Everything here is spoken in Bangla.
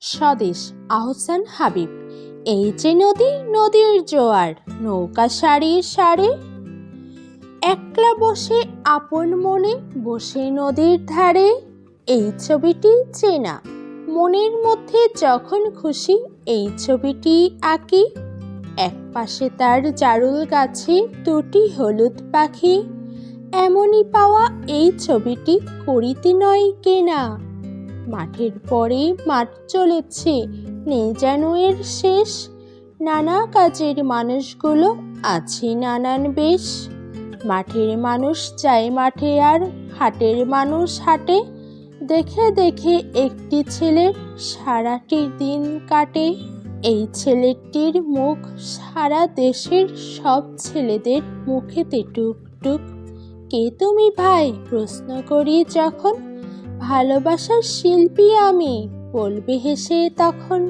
স্বদেশ আহসান হাবিব। এই যে নদী, নদীর জোয়ার, নৌকা সারি সারে। একলা বসে আপন মনে বসে নদীর ধারে। এই ছবিটি চেনা। মনের মধ্যে যখন খুশি এই ছবিটি আঁকি। এক পাশে তার জারুল গাছে দুটি হলুদ পাখি। এমনই পাওয়া এই ছবিটি করিতে নয় কেনা। মাঠের পরে মাঠ চলেছে। নেই যেন এর শেষ। নানা কাজের মানুষগুলো আছে নানান বেশ। মাঠের মানুষ যায় মাঠে আর হাটের মানুষ হাটে। দেখে দেখে একটি ছেলের সারাটি দিন কাটে। এই ছেলেটির মুখ সারা দেশের সব ছেলেদের মুখেতে টুকটুক। কে তুমি ভাই? প্রশ্ন করি যখন ভালোবাসার শিল্পী আমি বলবে হেসে তখন।